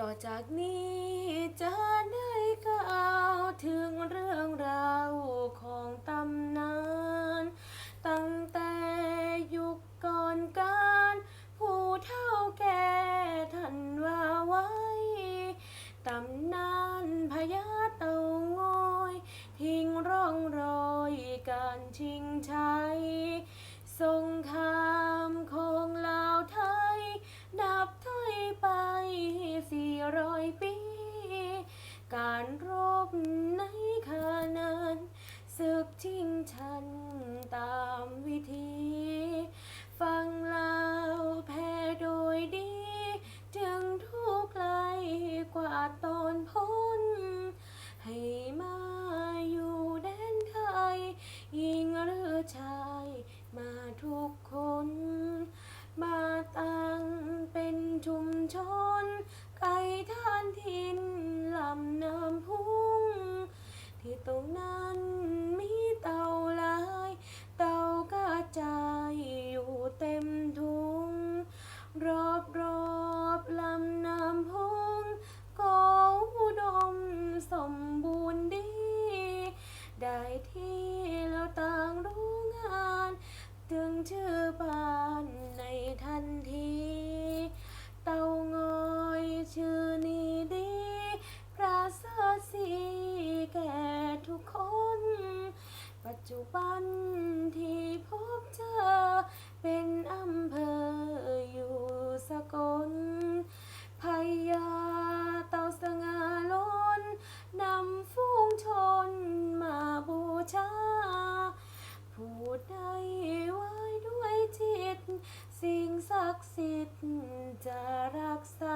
ต่อจากนี้จะได้กล่าวถึงเรื่องราวของตำนาน ตั้งแต่ยุคก่อนการ ผู้เฒ่าแก่ท่านว่าไว้ตำนานพญาเต่างอย ทิ้งร่องรอยการชิงชัย งฉันตามวิธี ฟัง ได้ที่แล้วต่างรู้งานถึงชื่อบ้านในทันที เต่างอยชื่อนี้ดีประเสริฐสีแก่ทุกคน ปัจจุบัน ศักดิ์สิทธิ์จะรักษา